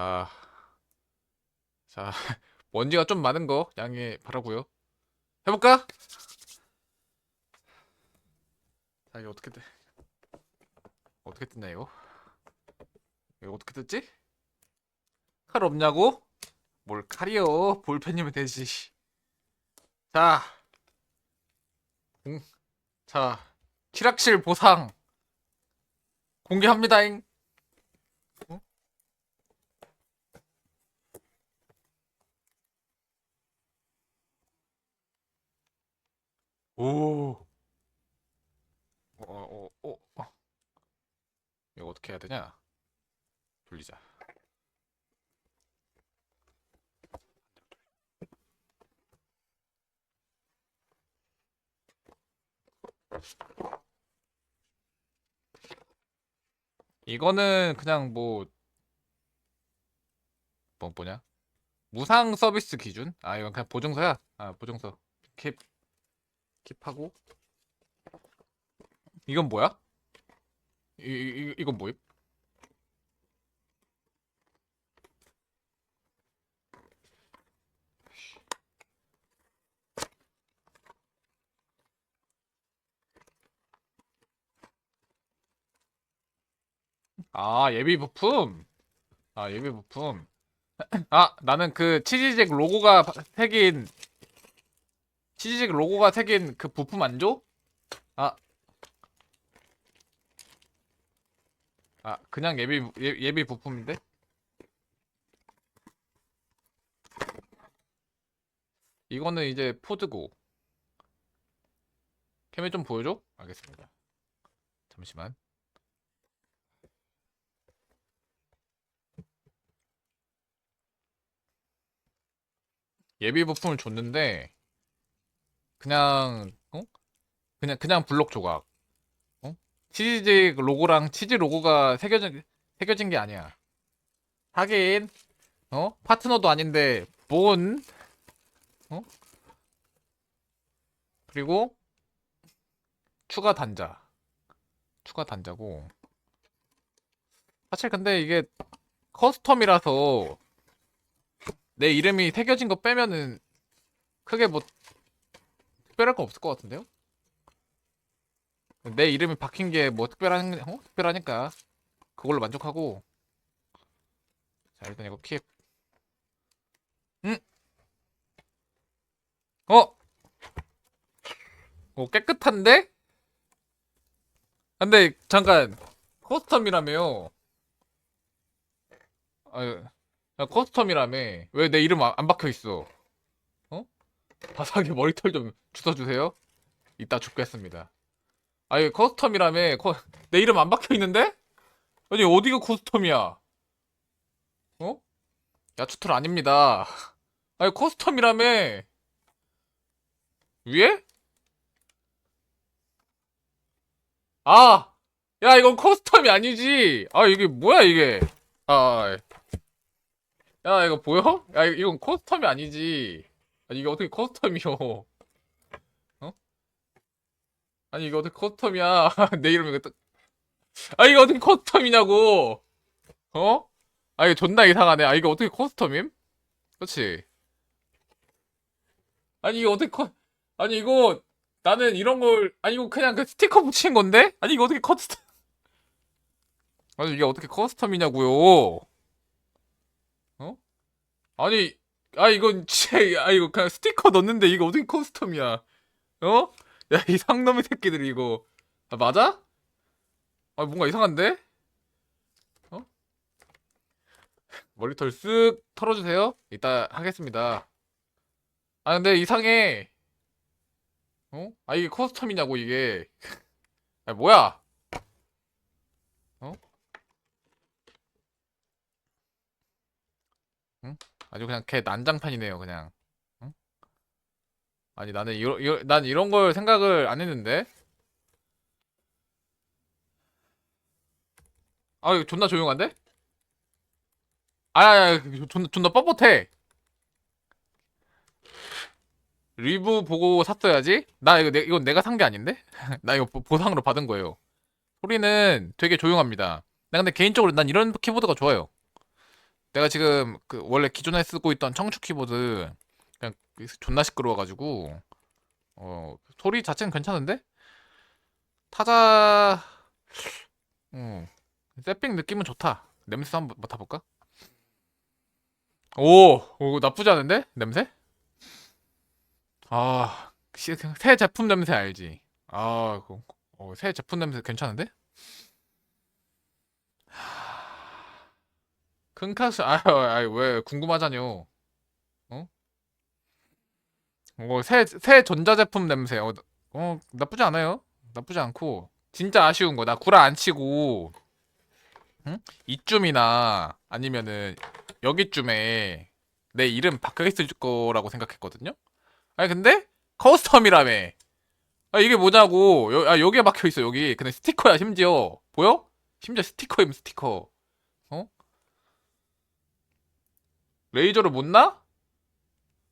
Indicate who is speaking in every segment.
Speaker 1: 아, 자, 먼지가 좀 많은 거 양해 바라고요. 해볼까? 자, 이거 어떻게 돼? 어떻게 뜯냐 이거? 이거 어떻게 뜯지? 칼 없냐고? 뭘 칼이요? 볼펜이면 되지. 자, 공, 자, 키락실 보상 공개합니다잉. 오. 어, 어, 어, 어. 이거 어떻게 해야 되냐? 돌리자. 이거는 그냥 뭐, 뭐 뭐냐? 무상 서비스 기준? 아 이건 그냥 보증서야. 아 보증서. 캡 킵하고. 이건 뭐야? 이, 이 이건 뭐임? 아 예비 부품. 아 예비 부품. 아 나는 그 치즈잭 로고가 바- 새긴 치즈잭 로고가 새긴 그 부품 안 줘? 아. 아, 그냥 예비 부- 예, 예비 부품인데? 이거는 이제 포드고. 캠에 좀 보여줘? 알겠습니다. 잠시만. 예비 부품을 줬는데 그냥 어? 그냥 그냥 블록 조각. 어? 치즈 로고랑 치즈 로고가 새겨진 새겨진 게 아니야. 하긴 어? 파트너도 아닌데 뭔? 어? 그리고 추가 단자. 추가 단자고. 사실 근데 이게 커스텀이라서 내 이름이 새겨진 거 빼면은 크게 뭐 특별할 건 없을 것 같은데요? 내 이름이 박힌 게 뭐 특별한 어? 특별하니까 그걸로 만족하고 자 일단 이거 킵 응? 어? 어 깨끗한데? 근데 잠깐 커스텀이라며요 야, 커스텀이라며 왜 내 이름 안, 안 박혀 있어? 어? 바닥에 머리털 좀 주워주세요. 이따 죽겠습니다. 아니 커스텀이라며 커... 내 이름 안 박혀 있는데? 아니 어디가 커스텀이야? 어? 야추털 아닙니다. 아니 커스텀이라며 위에? 아! 야 이건 커스텀이 아니지. 아 이게 뭐야 이게? 아. 야 이거 보여? 야 이- 이건 커스텀이 아니지 아니 이게 어떻게 커스텀이요 어? 아니 이거 어떻게 커스텀이야 내 이름이 또... 아 이거 어떻게 커스텀이냐고 어? 아 이거 존나 이상하네 아 이거 어떻게 커스텀임? 그렇지 아니 이거 어떻게 커 아니 이거 나는 이런 걸 아니 이거 그냥 그 스티커 붙인 건데? 아니 이거 어떻게 커스텀 아니 이게 어떻게 커스텀이냐고요 아니, 아 이건 진짜, 아 이거 그냥 스티커 넣는데 이거 어떻게 커스텀이야? 어? 야 이 상놈의 새끼들 이거 아, 맞아? 아 뭔가 이상한데? 어? 머리털 쓱 털어주세요. 이따 하겠습니다. 아 근데 이상해. 어? 아 이게 커스텀이냐고 이게. 아 뭐야? 어? 응? 아주 그냥 개 난장판이네요, 그냥. 응? 아니 나는 이러, 이러, 난 이런 걸 생각을 안 했는데. 아, 이거 존나 조용한데? 아야, 존나 존나 뻣뻣해. 리뷰 보고 샀어야지. 나 이거 내, 이건 내가 산 게 아닌데? 나 이거 보- 보상으로 받은 거예요. 소리는 되게 조용합니다. 나 근데 개인적으로 난 이런 키보드가 좋아요. 내가 지금 그 원래 기존에 쓰고 있던 청축 키보드 그냥 존나 시끄러워가지고 어 소리 자체는 괜찮은데 타자 어 세핑 느낌은 좋다. 냄새 한번 맡아볼까? 오, 오 나쁘지 않은데 냄새? 아, 시- 새 제품 냄새 알지? 아, 그- 어, 새 제품 냄새 괜찮은데? 큰 카스 아유, 아유 왜 궁금하잖요. 어? 어, 새, 새 전자제품 냄새. 어, 어, 나쁘지 않아요. 나쁘지 않고. 진짜 아쉬운 거. 나 구라 안 치고, 응? 이쯤이나 아니면은 여기쯤에 내 이름 있을 거라고 생각했거든요. 아니, 근데 커스텀이라며. 아, 이게 뭐냐고. 여, 아, 여기에 박혀 있어, 여기. 근데 스티커야, 심지어. 보여? 심지어 스티커임, 스티커. 어? 레이저를 못 나?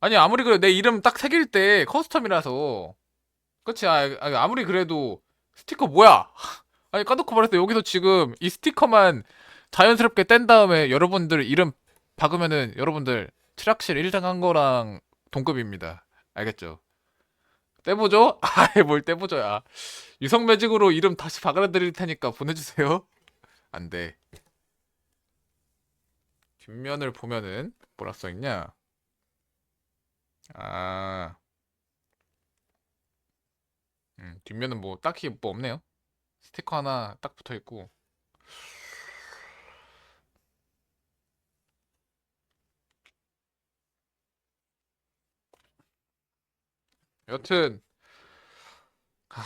Speaker 1: 아니 아무리 그래 내 이름 딱 새길 때 커스텀이라서. 그치? 아, 아, 아무리 그래도 스티커 뭐야? 아니 까놓고 말해서 여기서 지금 이 스티커만 자연스럽게 뗀 다음에 여러분들 이름 박으면은 여러분들 칠학실 1등 한 거랑 동급입니다. 알겠죠? 떼보죠? 아이 뭘 떼보죠 야. 유성 매직으로 이름 다시 박아 드릴 테니까 보내주세요. 안돼. 뒷면을 보면은 뭐라 써있냐 아, 음, 뒷면은 뭐 딱히 뭐 없네요. 스티커 하나 딱 붙어 있고. 여튼 하,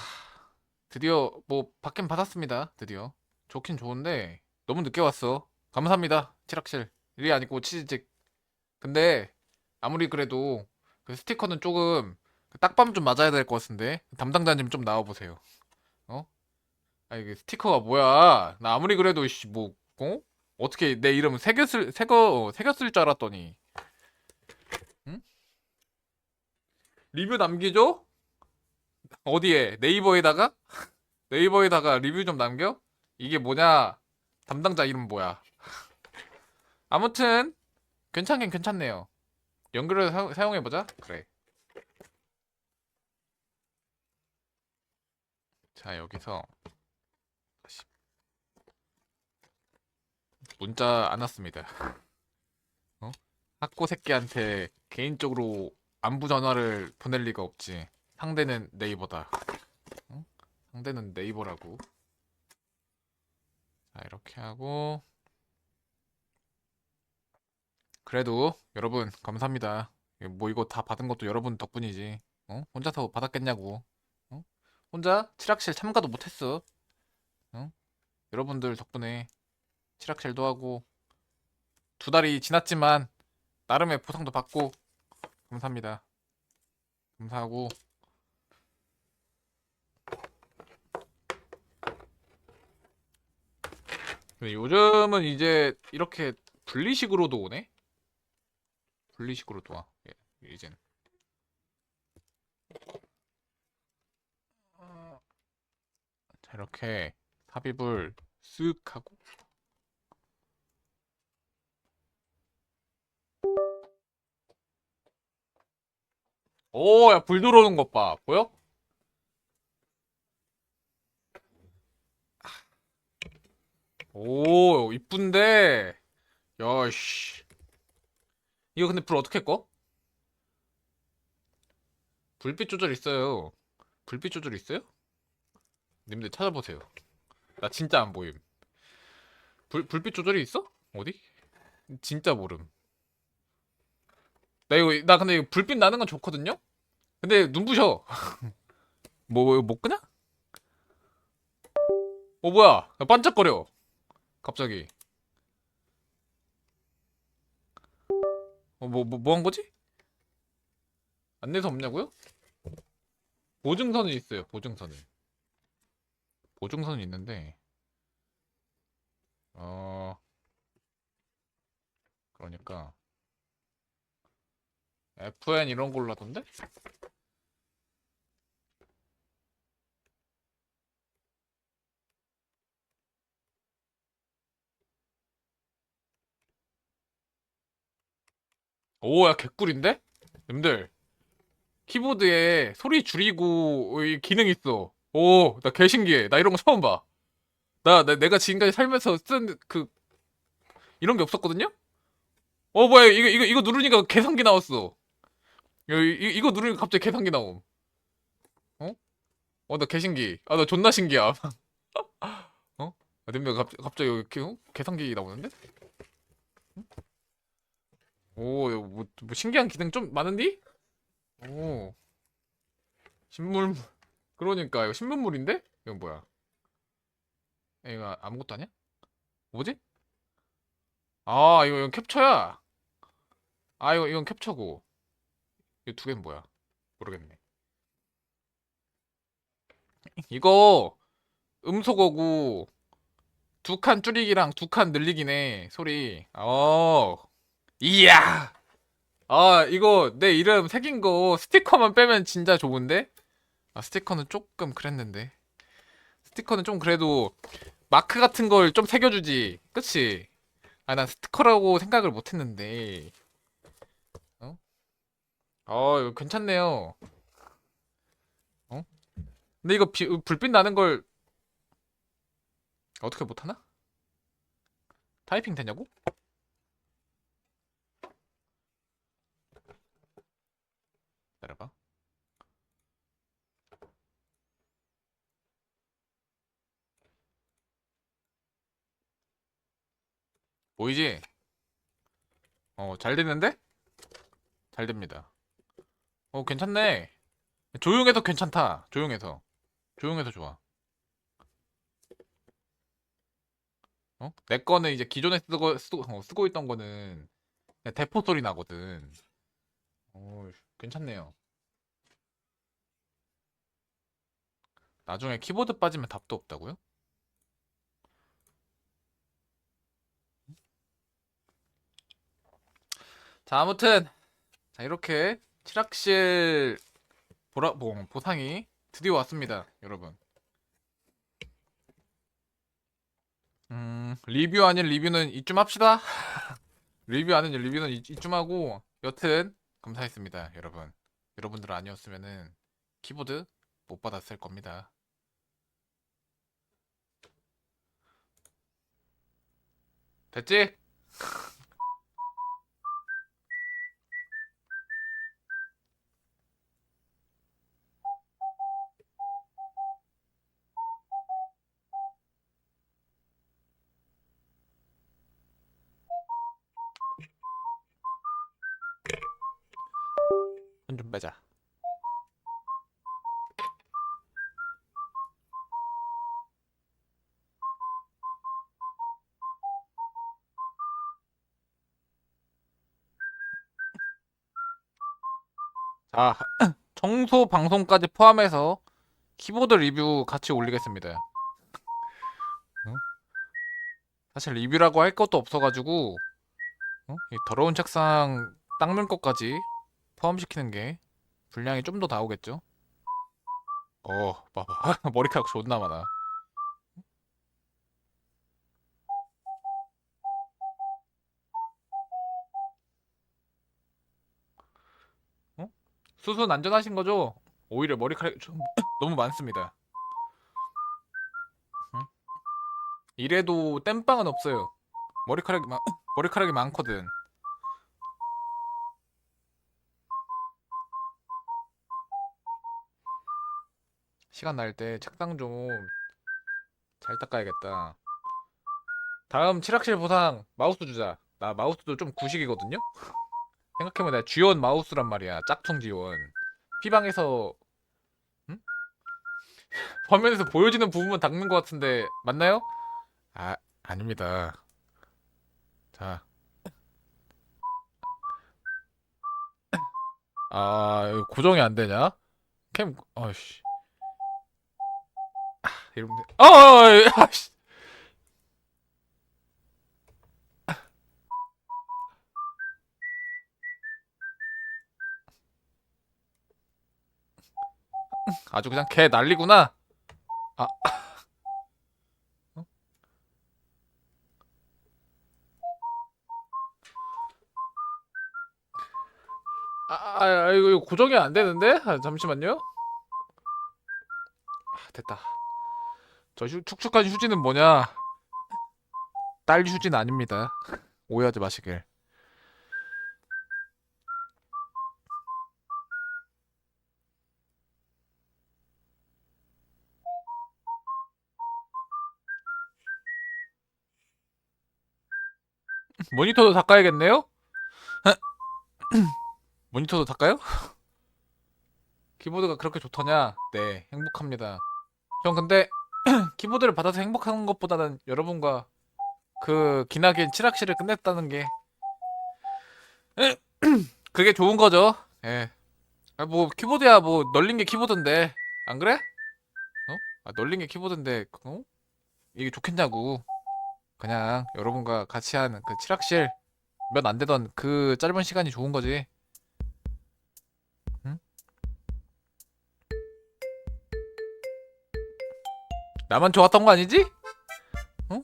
Speaker 1: 드디어 뭐 받긴 받았습니다. 드디어 좋긴 좋은데 너무 늦게 왔어. 감사합니다. 칠학실 일이 아니고 치즈직. 근데 아무리 그래도 그 스티커는 조금 그 딱밤 좀 맞아야 될 것 같은데 담당자님 좀 나와 보세요. 어? 아 이게 스티커가 뭐야? 나 아무리 그래도 씨, 뭐 어? 어떻게 내 이름 새겼을 새거 어, 새겼을 줄 알았더니 응? 리뷰 남기죠? 어디에 네이버에다가 네이버에다가 리뷰 좀 남겨? 이게 뭐냐? 담당자 이름 뭐야? 아무튼 괜찮긴 괜찮네요. 연결해서 사- 사용해보자. 그래. 자, 여기서 다시 문자 안 왔습니다. 어? 학고 새끼한테 개인적으로 안부 전화를 보낼 리가 없지. 상대는 네이버다. 어? 상대는 네이버라고. 자, 이렇게 하고 그래도 여러분 감사합니다. 뭐 이거 다 받은 것도 여러분 덕분이지. 어? 혼자 서 받았겠냐고. 어? 혼자 칠학실 참가도 못했어. 어? 여러분들 덕분에 칠학실도 하고 두 달이 지났지만 나름의 보상도 받고 감사합니다. 감사하고 요즘은 이제 이렇게 분리식으로도 오네? 분리식으로 도 와. 예, 이젠. 자, 이렇게 삽입을 쓱 하고 오, 야, 불 들어오는 것 봐. 보여? 오, 이쁜데. 야, 씨. 이거 근데 불 어떻게 꺼? 불빛 조절 있어요. 불빛 조절 있어요? 님들 찾아보세요. 나 진짜 안 보임. 불, 불빛 조절이 있어? 어디? 진짜 모름. 나 이거, 나 근데 이거 불빛 나는 건 좋거든요? 근데 눈부셔. 뭐, 못 끄냐? 어, 뭐야. 야, 반짝거려. 갑자기. 어, 뭐, 뭐, 뭐 한 거지? 안내서 없냐고요? 보증선이 있어요, 보증선은. 보증선이 있는데, 어, 그러니까, FN 이런 걸로 하던데? 오야 개꿀인데? 님들 키보드에 소리 줄이고 이 기능 있어 오 나 개신기해 나 이런 거 처음 봐 나 나, 내가 지금까지 살면서 쓴 그 이런 게 없었거든요? 어 뭐야 이거 이거 이거 누르니까 계산기 나왔어 이, 이, 이거 누르니까 갑자기 계산기 나옴 어? 어 나 개신기 아 나 존나 신기함 어? 아, 님들 갑, 갑자기 여기 어? 계산기 나오는데? 오, 이거 뭐, 뭐 신기한 기능 좀 많은디? 오. 신문, 그러니까, 이거 신문물인데? 이건 뭐야? 이거 아무것도 아니야? 뭐지? 아, 이거, 이건 캡처야. 아, 이거, 이건 캡처고. 이 두 개는 뭐야? 모르겠네. 이거, 음소거고, 두 칸 줄이기랑 두 칸 늘리기네, 소리. 어. 이야! 아, 이거 내 이름 새긴 거 스티커만 빼면 진짜 좋은데? 아, 스티커는 조금 그랬는데. 스티커는 좀 그래도 마크 같은 걸 좀 새겨주지. 그치? 아, 난 스티커라고 생각을 못 했는데. 어? 어, 이거 괜찮네요. 어? 근데 이거 비- 불빛 나는 걸 어떻게 못하나? 타이핑 되냐고? 보이지? 어, 잘 됐는데? 잘 됩니다. 어, 괜찮네. 조용해서 괜찮다. 조용해서. 조용해서 좋아. 어? 내 거는 이제 기존에 쓰고, 쓰고, 어, 쓰고 있던 거는 대포 소리 나거든. 어, 괜찮네요. 나중에 키보드 빠지면 답도 없다고요? 자, 아무튼 자, 이렇게 칠학실 보라 뭐, 보상이 드디어 왔습니다, 여러분. 음, 리뷰 아닌 리뷰는 이쯤 합시다. 리뷰 아닌 리뷰는 이, 이쯤 하고 여튼 감사했습니다, 여러분. 여러분들 아니었으면은 키보드 못 받았을 겁니다. 됐지? 자, 청소 방송까지 포함해서 키보드 리뷰 같이 올리겠습니다. 어? 사실 리뷰라고 할 것도 없어가지고 어? 이 더러운 책상 닦는 것까지 포함시키는 게 분량이 좀 더 나오겠죠? 어, 봐봐. 머리카락 존나 많아. 어? 수순 안전하신 거죠? 오히려 머리카락이 좀 너무 많습니다. 응? 이래도 땜빵은 없어요. 머리카락이 많, 머리카락이 많거든. 시간 날 때 책상 좀 잘 닦아야겠다. 다음 칠학실 보상 마우스 주자. 나 마우스도 좀 구식이거든요? 생각해보면 내가 쥐원 마우스란 말이야. 짝퉁 쥐원. 피방에서 응? 화면에서 보여지는 부분만 닦는 것 같은데 맞나요? 아 아닙니다. 자. 아 고정이 안 되냐? 캠 어씨. 이러면 돼. 어, 어, 아, 씨. 아주 그냥 개 난리구나. 아. 어? 아, 아, 아, 이거, 이거 고정이 안 되는데? 아, 잠시만요. 아, 됐다. 저 휴, 축축한 휴지는 뭐냐? 딸 휴지는 아닙니다. 오해하지 마시길. 모니터도 닦아야겠네요? 모니터도 닦아요? 키보드가 그렇게 좋더냐? 네, 행복합니다. 형, 근데 키보드를 받아서 행복한 것보다는 여러분과 그 기나긴 칠학실을 끝냈다는 게 그게 좋은 거죠. 예. 아, 뭐 키보드야 뭐 널린 게 키보드인데 안 그래? 어? 아 널린 게 키보드인데 어? 이게 좋겠냐고. 그냥 여러분과 같이 한그 칠학실 몇 안 되던 그 짧은 시간이 좋은 거지. 응? 나만 좋았던 거 아니지? 어?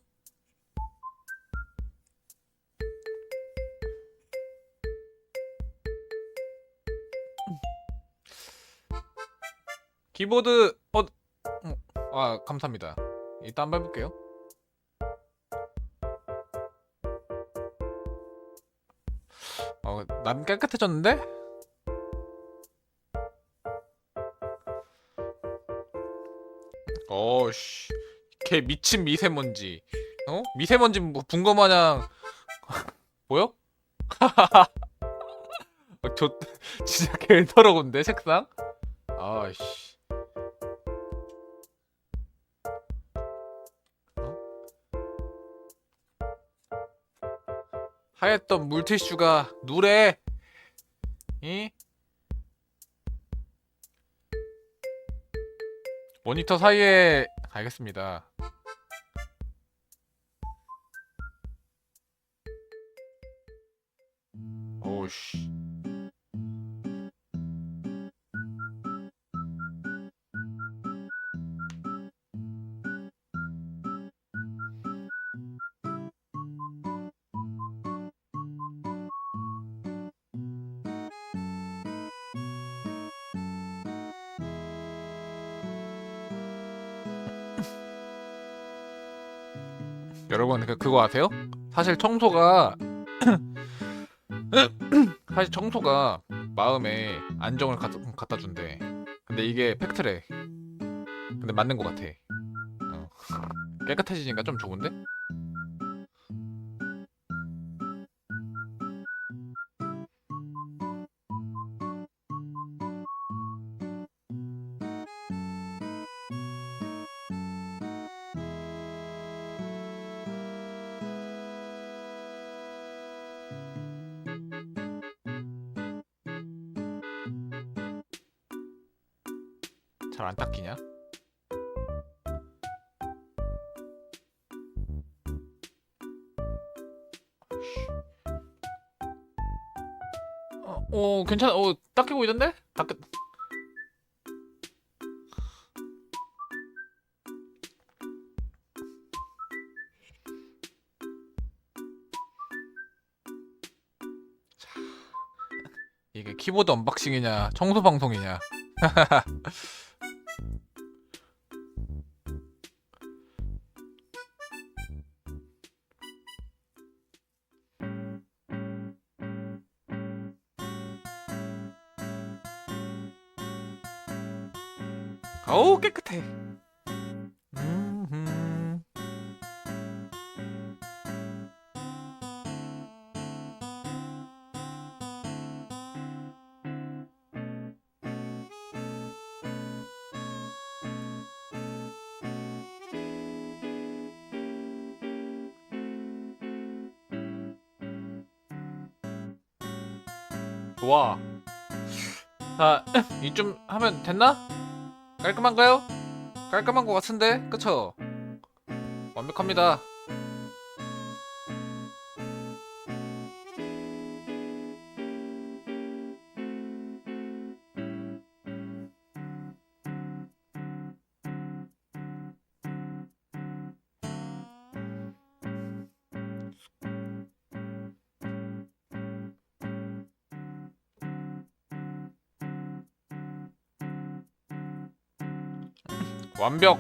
Speaker 1: 키보드 어, 어, 아 감사합니다. 이따 한번 해볼게요. 어, 남 깨끗해졌는데? 어씨, 개 미친 미세먼지. 어? 미세먼지 뭐 분거 마냥 보여? 어, 저 진짜 개 더러운데 색상? 아씨. 하였던 물티슈가 누래. 이? 모니터 사이에 알겠습니다. 오씨. 여러분 그 그거 아세요? 사실 청소가 사실 청소가 마음에 안정을 갖다, 갖다 준대. 근데 이게 팩트래. 근데 맞는 것 같아. 어. 깨끗해지니까 좀 좋은데? 잘 안 닦이냐? 어, 어 괜찮아. 어, 닦이고 있던데? 닦 자, 이게 키보드 언박싱이냐, 청소 방송이냐. 어우 깨끗해. 음흠. 좋아. 자, 이쯤 하면 됐나? 깔끔한가요? 깔끔한 것 같은데, 그쵸? 완벽합니다. 완벽